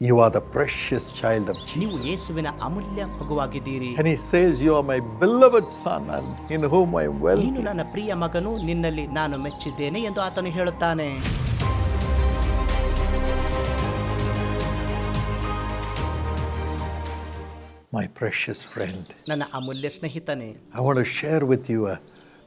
You are the precious child of ನೀವು Jesus. ಯೇಸುವಿನ ಅಮೂಲ್ಯ ಮಗುವಾಗಿದ್ದೀರಿ And he says, You are my beloved son, and in whom I am well. ನೀನು ನನ್ನ pleased." ಪ್ರಿಯ ಮಗನು ನಿನ್ನಲ್ಲಿ ನಾನು ಮೆಚ್ಚಿದ್ದೇನೆ ಎಂದು ಆತನು ಹೇಳುತ್ತಾನೆ My precious friend, ನನ್ನ ಅಮೂಲ್ಯ ಸ್ನೇಹಿತನೇ I want to share with you a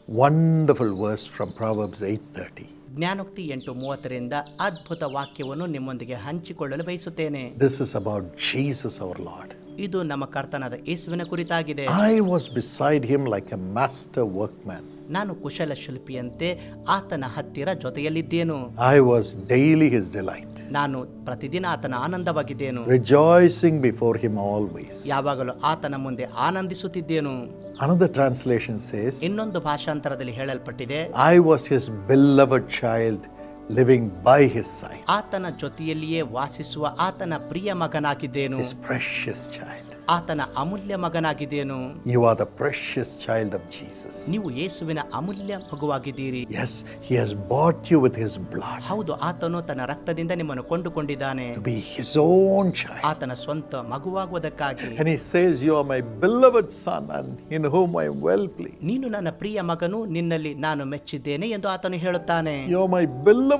wonderful verse from Proverbs 8:30. ಜ್ಞಾನೋಕ್ತಿ ಎಂಟು ಮೂವತ್ತರಿಂದ ಅದ್ಭುತ ವಾಕ್ಯವನ್ನು ನಿಮ್ಮೊಂದಿಗೆ ಹಂಚಿಕೊಳ್ಳಲು ಬಯಸುತ್ತೇನೆ. This is about Jesus our Lord ಇದು ನಮ್ಮ ಕರ್ತನಾದ ಯೇಸುವಿನ ಕುರಿತಾಗಿದೆ. I was beside him like like a work workman. ನಾನು ಕುಶಲ ಶಿಲ್ಪಿಯಂತೆ ಆತನ ಹತ್ತಿರ ಜೊತೆಯಲ್ಲಿದ್ದೇನು? I was daily his delight ನಾನು ಪ್ರತಿದಿನ ಆತನ ಆನಂದವಾಗಿದ್ದೇನು? ರಿಜಾಯ್ಸಿಂಗ್ ಬಿಫೋರ್ ಹಿಮ್ ಆಲ್ವೇಸ್ ಯಾವಾಗಲೂ ಆತನ ಮುಂದೆ ಆನಂದಿಸುತ್ತಿದ್ದೇನು? ಅನದರ್ ಟ್ರಾನ್ಸ್‌ಲೇಷನ್ ಸೇಸ್ ಇನ್ನೊಂದು ಭಾಷಾಂತರದಲ್ಲಿ ಹೇಳಲ್ಪಟ್ಟಿದೆ I was his beloved child living by his side, ಆತನ ಜೊತೆಯಲ್ಲಿಯೇ ವಾಸಿಸುವ ಆತನ ಪ್ರಿಯ ಮಗನಾಗಿದ್ದೇನು his precious child. ಆತನ ಅಮೂಲ್ಯ ಮಗನಾಗಿದ್ದೇನು You are the precious child of Jesus. ನೀವು ಯೇಸುವಿನ ಅಮೂಲ್ಯ ಮಗುವಾಗಿದ್ದೀರಿ Yes, he has bought you with his blood ಹೌದು ಆತನು ತನ್ನ ರಕ್ತದಿಂದ ನಿಮ್ಮನ್ನು ಕೊಂಡುಕೊಂಡಿದ್ದಾನೆ to be his own child. ಆತನ ಸ್ವಂತ ಮಗುವಾಗುವುದಕ್ಕಾಗಿ And he says, You are my beloved son, and in whom I am well pleased. ನೀನು ನನ್ನ ಪ್ರಿಯ ಮಗನು ನಿನ್ನಲ್ಲಿ ನಾನು ಮೆಚ್ಚಿದ್ದೇನೆ ಎಂದು ಆತನು ಹೇಳುತ್ತಾನೆ You are my beloved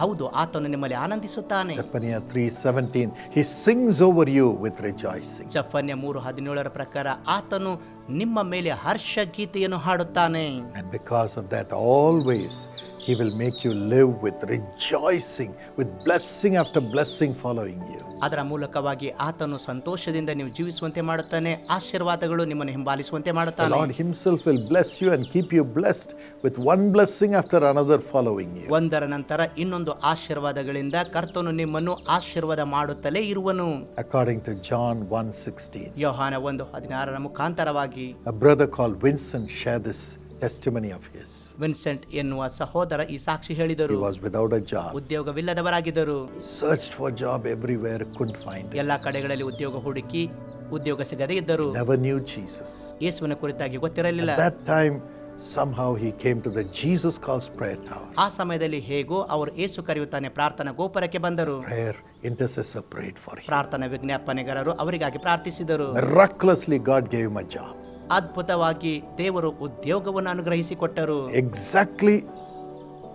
ಹೌದು ಆತನು ನಿಮ್ಮಲ್ಲಿ ಆನಂದಿಸುತ್ತಾನೆ Zephaniah 3:17 He sings over you with rejoicing. ಚಫನ್ಯ ಮೂರು ಹದಿನೇಳರ ಪ್ರಕಾರ ಆತನು ನಿಮ್ಮ ಮೇಲೆ ಹರ್ಷ ಗೀತೆಯನ್ನು ಹಾಡುತ್ತಾನೆ And because of that always he will make you live with rejoicing with blessing after blessing following you. ಅದರ ಮೂಲಕವಾಗಿ ಆತನು ಸಂತೋಷದಿಂದ ನೀವು ಜೀವಿಸುವಂತೆ ಮಾಡುತ್ತಾನೆ ಆಶೀರ್ವಾದಗಳು ನಿಮ್ಮನ್ನು ಹಿಂಬಾಲಿಸುವಂತೆ The ಮಾಡುತ್ತಾನೆ Lord himself will bless you and keep you blessed with one blessing after another following you. ಒಂದರ ನಂತರ ಇನ್ನೊಂದು ಆಶೀರ್ವಾದಗಳಿಂದ ಕರ್ತನು ನಿಮ್ಮನ್ನು ಆಶೀರ್ವಾದ ಮಾಡುತ್ತಲೇ ಇರುವನು According to John 1:16. ಯೋಹಾನ ಒಂದು ಹದಿನಾರರ ಮುಖಾಂತರವಾಗಿ A brother called Vincent shared this testimony of his. Vincent ಎನ್ನುವ ಸಹೋದರ ಈ ಸಾಕ್ಷಿ He ಹೇಳಿದರು was without a job, ಉದ್ಯೋಗವಿಲ್ಲದವರಾಗಿದ್ದರು searched for job everywhere, couldn't find it. ಎಲ್ಲ ಕಡೆಗಳಲ್ಲಿ ಉದ್ಯೋಗ ಹುಡುಕಿ ಉದ್ಯೋಗ ಸಿಗದೇ ಇದ್ದರು Never knew Jesus. ಯೇಸುವಿನ ಕುರಿತಾಗಿ ಗೊತ್ತಿರಲಿಲ್ಲ At that time, somehow he came to the Jesus Calls prayer tower. ಆ ಸಮಯದಲ್ಲಿ ಹೇಗೋ ಅವರು ಏಸು ಕರೆಯುತ್ತಾನೆ ಪ್ರಾರ್ಥನಾ ಗೋಪುರಕ್ಕೆ ಬಂದರು Prayer intercessor prayed for him. ಪ್ರಾರ್ಥನಾ ವಿಜ್ಞಾಪನೆಗಾರರು ಅವರಿಗಾಗಿ ಪ್ರಾರ್ಥಿಸಿದರು Miraculously, God gave him a job. ಅದ್ಭುತವಾಗಿ ದೇವರು ಉದ್ಯೋಗವನ್ನು ಅನುಗ್ರಹಿಸಿಕೊಟ್ಟರು exactly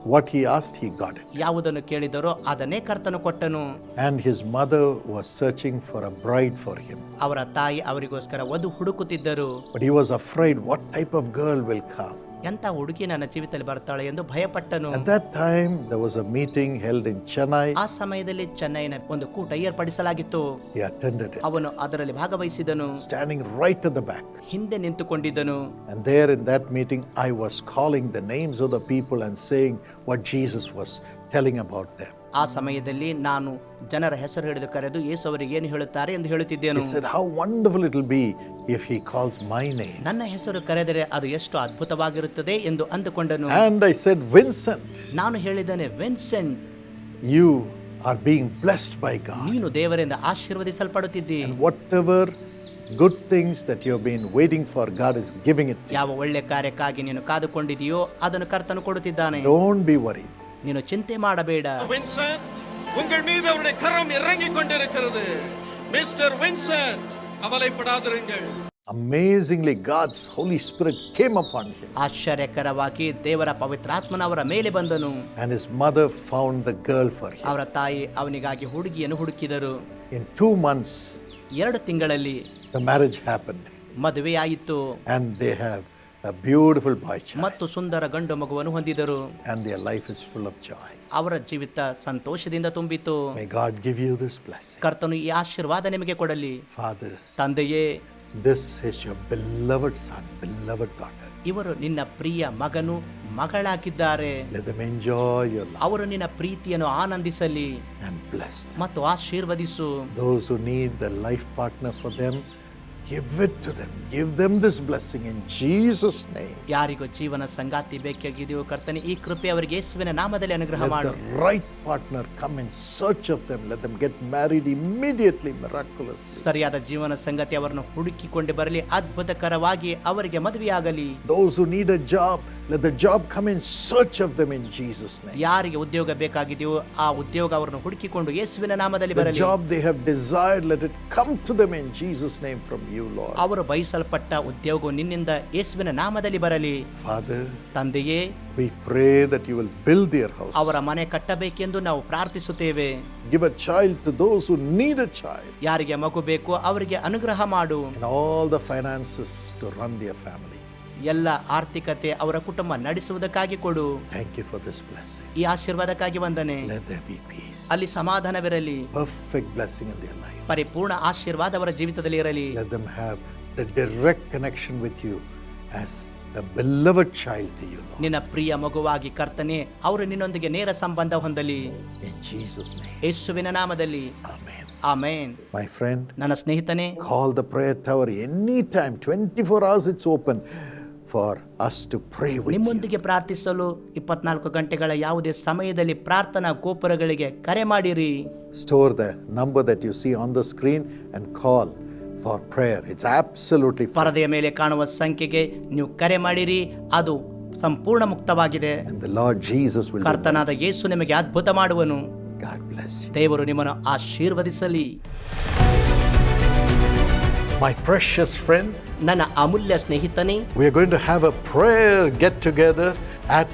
what he asked, he got it. ಯಾವುದನ್ನು ಕೇಳಿದರೋ ಅದನ್ನೇ ಕರ್ತನು ಕೊಟ್ಟನು And his mother was searching for a bride for him. ಅವರ ತಾಯಿ ಅವರಿಗೋಸ್ಕರ ವಧು ಹುಡುಕುತ್ತಿದ್ದರು But he was afraid what type of girl will come. ಎಂತ ಹುಡುಗಿ ನನ್ನ ಜೀವಿತದಲ್ಲಿ ಬರ್ತಾಳೆ ಎಂದು ಭಯಪಟ್ಟನು At that time, there was a meeting held in Chennai. ಆ ಸಮಯದಲ್ಲಿ ಚೆನ್ನೈನ ಒಂದು ಕೂಟ ಏರ್ಪಡಿಸಲಾಗಿತ್ತು He attended it, ಅವನು ಅದರಲ್ಲಿ ಭಾಗವಹಿಸಿದನು standing right at the back. ಹಿಂದೆ ನಿಂತುಕೊಂಡಿದ್ದನು And there in that meeting, I was calling the names of the people and saying what Jesus was telling about them. ಆ ಸಮಯದಲ್ಲಿ ನಾನು ಜನರ ಹೆಸರು ಹಿಡಿದು ಕರೆದು ಯೇಸು ಅವರಿಗೆ ಏನು ಹೇಳುತ್ತಾರೆ ಎಂದು ಹೇಳುತ್ತಿದ್ದೇನು sir how wonderful it will be if he calls my name. ನನ್ನ ಹೆಸರು ಕರೆದರೆ ಅದು ಎಷ್ಟು ಅದ್ಭುತವಾಗಿರುತ್ತದೆ ಎಂದು ಅಂದುಕೊಂಡನು ಅಂಡ್ ಐ ಸೆಡ್ ವಿನ್ಸೆಂಟ್ ನಾನು ಹೇಳಿದ್ದೇನೆ Vincent you are being blessed by God ನೀನು ದೇವರಿಂದ ಆಶೀರ್ವದಿಸಲ್ಪಡುತ್ತಿದ್ದಿ whatever good things that you have been waiting for, God is giving it to you. ಯಾವ ಒಳ್ಳೆ ಕಾರ್ಯಕ್ಕಾಗಿ ನೀನು ಕಾದುಕೊಂಡಿದೆಯೋ ಅದನ್ನು ಕರ್ತನು ಕೊಡುತ್ತಿದ್ದಾನೆ Don't be worried. ನೀನು ಚಿಂತೆ ಮಾಡಬೇಡ வின்சென்ட் உங்கள் மீது அவருடைய கரம் இறங்கிக் கொண்டிருக்கிறது mister Vincent கவலைப்படாதிருங்கள் Amazingly, God's Holy Spirit came upon him, ಆಶ್ಚರ್ಯಕರವಾಗಿ ದೇವರ ಪವಿತ್ರಾತ್ಮನ ಅವರ ಮೇಲೆ ಬಂದನು and his mother found the girl for him. ಅವರ ತಾಯಿ ಅವನಿಗಾಗಿ ಹುಡುಗಿಯನ್ನು ಹುಡುಕಿದರು In two months, ಎರಡು ತಿಂಗಳಲ್ಲಿ the marriage happened, ಮದುವೆಯಾಯಿತು and they have a beautiful boy child, ಮತ್ತು ಸುಂದರ ಗಂಡು ಮಗುವನ್ನು ಹೊಂದಿದರು and their life is full of joy. ಅವರ ಜೀವಿತ ಸಂತೋಷದಿಂದ ತುಂಬಿತು May God give you this blessing. ಕರ್ತನು ಈ ಆಶೀರ್ವಾದ ನಿಮಗೆ ಕೊಡಲಿ Father, ತಂದೆಯೇ This is your beloved son, beloved daughter. ಇವರು ನಿನ್ನ ಪ್ರಿಯ ಮಗನು ಮಗಳಾಗಿದ್ದಾರೆ Let them enjoy your love ಅವರು ನಿನ್ನ ಪ್ರೀತಿಯನ್ನು ಆನಂದಿಸಲಿ and bless them. ಮತ್ತು ಆಶೀರ್ವದಿಸು Those who need the life partner for them, give it to them. Give them this blessing in Jesus' name. ಯಾರಿಗೂ ಜೀವನ ಸಂಗಾತಿ ಬೇಕಾಗಿದೆಯೋ ಕರ್ತನೆ ಈ ಕೃಪೆ ಅವರಿಗೆ ಯೇಸುವಿನ ನಾಮದಲ್ಲಿ ಅನುಗ್ರಹ Let ಮಾಡು the right partner come in search of them. Let them get married immediately, miraculously. ಸರಿಯಾದ ಜೀವನ ಸಂಗತಿ ಅವರನ್ನು ಹುಡುಕಿಕೊಂಡು ಬರಲಿ ಅದ್ಭುತಕರವಾಗಿ ಅವರಿಗೆ ಮದುವೆಯಾಗಲಿ Those who need a job, let the job come in search of them in Jesus' name. ಯಾರಿಗೆ ಉದ್ಯೋಗ ಬೇಕಾಗಿದೆಯೋ ಆ ಉದ್ಯೋಗ ಅವರನ್ನು ಹುಡುಕಿಕೊಂಡು ಯೇಸುವಿನ ನಾಮದಲ್ಲಿ The ಬರಲಿ job they have desired, let it come to them in Jesus' name from you, Lord. ಅವರು ಬಯಸಲ್ಪಟ್ಟ ಉದ್ಯೋಗವು ನಿನ್ನಿಂದ ಯೇಸುವಿನ ನಾಮದಲ್ಲಿ ಬರಲಿ ತಂದೆಯೇ we pray that you will build their house. ಅವರ ಮನೆ ಕಟ್ಟಬೇಕೆಂದು ನಾವು ಪ್ರಾರ್ಥಿಸುತ್ತೇವೆ Give a child to those who need a child. ಯಾರಿಗೆ ಮಗು ಬೇಕು ಅವರಿಗೆ ಅನುಗ್ರಹ ಮಾಡು and all the finances to run their family. ಎಲ್ಲ ಆರ್ಥಿಕತೆ ಅವರ ಕುಟುಂಬ ನಡೆಸುವುದಕ್ಕಾಗಿ ಕೊಡು Thank you for this blessing. ಈ ಆಶೀರ್ವಾದಕ್ಕಾಗಿ ವಂದನೆ Let there be peace, ಅಲ್ಲಿ ಸಮಾಧಾನವಿರಲಿ perfect blessing in their life. ಪರಿಪೂರ್ಣ ಆಶೀರ್ವಾದ ಅವರ ಜೀವಿತದಲ್ಲಿ ಇರಲಿ Let them have the direct connection with you as a beloved child to you, Lord. ನಿನ್ನ ಪ್ರಿಯ ಮಗುವಾಗಿ ಕರ್ತನೆ ಅವರು ನಿನ್ನೊಂದಿಗೆ ನೇರ ಸಂಬಂಧ ಹೊಂದಲಿ In Jesus' name. ಯೇಸುವಿನ ನಾಮದಲ್ಲಿ Amen. ಆಮೇನ್ My friend, ನನ್ನ ಸ್ನೇಹಿತನೇ call the prayer tower anytime, 24 hours it's open for us to pray with you. ನಿಮ್ಮೊಂದಿಗೆ ಪ್ರಾರ್ಥಿಸಲು ಇಪ್ಪತ್ನಾಲ್ಕು ಗಂಟೆಗಳ ಯಾವುದೇ ಸಮಯದಲ್ಲಿ ಪ್ರಾರ್ಥನಾ ಗೋಪುರಗಳಿಗೆ ಕರೆ ಮಾಡಿರಿ Store the number that you see on the screen and call for prayer. It's absolutely free. ಪರದೆಯ ಮೇಲೆ ಕಾಣುವ ಸಂಖ್ಯೆಗೆ ನೀವು ಕರೆ ಮಾಡಿರಿ ಅದು ಸಂಪೂರ್ಣ ಮುಕ್ತವಾಗಿದೆ And the Lord Jesus will do that. ಕರ್ತನಾದ ಯೇಸು ನಿಮಗೆ ಅದ್ಭುತ ಮಾಡುವನು God bless you. ದೇವರು ನಿಮ್ಮನ್ನು ಆಶೀರ್ವದಿಸಲಿ My precious friend, ನನ್ನ ಅಮೂಲ್ಯ ಸ್ನೇಹಿತನೇ we are going to have a prayer get together at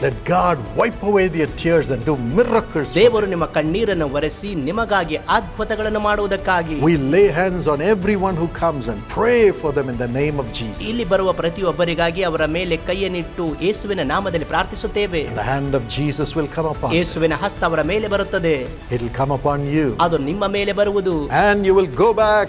Let God wipe away their tears and do miracles. for ದೇವರು ನಿಮ್ಮ ಕಣ್ಣೀರನ್ನು ಒರೆಸಿ ನಿಮಗಾಗಿ ಅದ್ಭುತಗಳನ್ನು ಮಾಡುವುದಕ್ಕಾಗಿ We lay hands on everyone who comes and pray for them in the name of Jesus. ಇಲ್ಲಿ ಬರುವ ಪ್ರತಿಯೊಬ್ಬರಿಗಾಗಿ ಅವರ ಮೇಲೆ ಕೈಯನ್ನಿಟ್ಟು ಯೇಸುವಿನ ನಾಮದಲ್ಲಿ ಪ್ರಾರ್ಥಿಸುತ್ತೇವೆ And the hand of Jesus will come upon you. ಯೇಸುವಿನ ಹಸ್ತ ಅವರ ಮೇಲೆ ಬರುತ್ತದೆ It will come upon you. ಅದು ನಿಮ್ಮ ಮೇಲೆ ಬರುವುದು And you will go back